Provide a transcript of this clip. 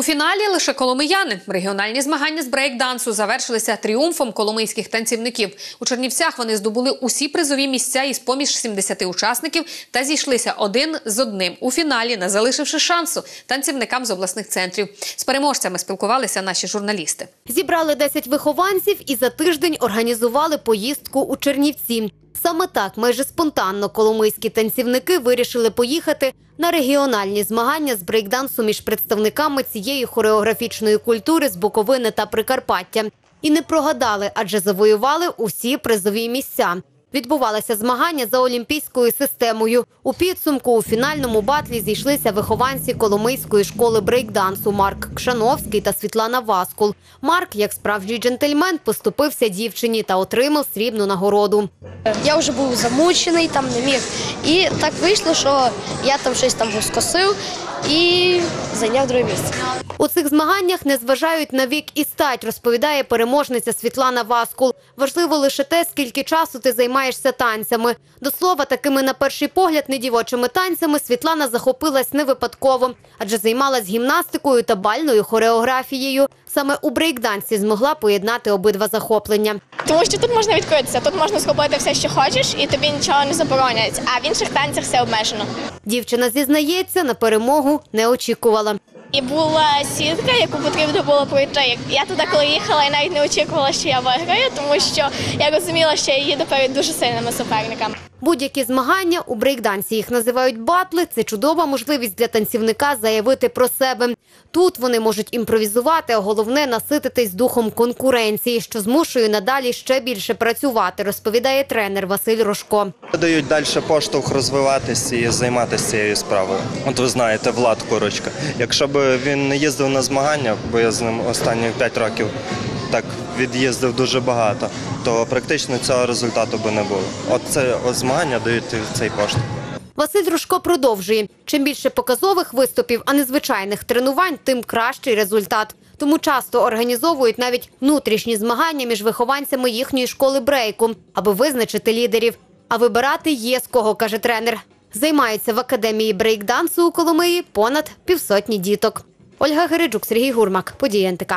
У фіналі лише коломияни. Регіональні змагання з брейкдансу завершилися тріумфом коломийських танцівників. У Чернівцях вони здобули усі призові місця із поміж 70 учасників та зійшлися один з одним у фіналі, не залишивши шансу танцівникам з обласних центрів. З переможцями спілкувалися наші журналісти. Зібрали 10 вихованців і за тиждень організували поїздку у Чернівці. Саме так, майже спонтанно, коломийські танцівники вирішили поїхати на регіональні змагання з брейкдансу між представниками цієї хореографічної культури з Буковини та Прикарпаття. І не прогадали, адже завоювали усі призові місця. Відбувалися змагання за олімпійською системою. У підсумку у фінальному батлі зійшлися вихованці Коломийської школи брейкдансу Марк Кшановський та Світлана Васкул. Марк, як справжній джентльмен, поступився дівчині та отримав срібну нагороду. Я вже був замучений, там не міг. І так вийшло, що я там щось там скосив і зайняв друге місце. У цих змаганнях не зважають на вік і стать, розповідає переможниця Світлана Васкул. Важливо лише те, скільки часу ти займаєшся танцями. До слова, такими на перший погляд недівочими танцями Світлана захопилась не випадково, адже займалась гімнастикою та бальною хореографією. Саме у брейкдансі змогла поєднати обидва захоплення. Тому що тут можна відкритися, тут можна схопити все, що хочеш, і тобі нічого не заборонять. А в інших танцях все обмежено. Дівчина зізнається, на перемогу не очікувала. І була сітка, яку потрібно було пройти. Я туди, коли їхала, я навіть не очікувала, що я виграю, тому що я розуміла, що я їду перед дуже сильними суперниками. Будь-які змагання у брейкдансі їх називають батли. Це чудова можливість для танцівника заявити про себе. Тут вони можуть імпровізувати, а головне насититись духом конкуренції, що змушує надалі ще більше працювати, розповідає тренер Василь Рожко. Дають далі поштовх розвиватися і займатися цією справою. От ви знаєте, Влад Курочка. Якщо б він не їздив на змагання, бо я з ним останні 5 років так від'їздив дуже багато, то практично цього результату би не було. От це змагання дають цей поштовх. Василь Рожко продовжує: чим більше показових виступів, а не звичайних тренувань, тим кращий результат. Тому часто організовують навіть внутрішні змагання між вихованцями їхньої школи брейку, аби визначити лідерів. А вибирати є з кого, каже тренер. Займаються в академії брейкдансу у Коломиї понад півсотні діток. Ольга Гериджук, Сергій Гурмак, події НТК.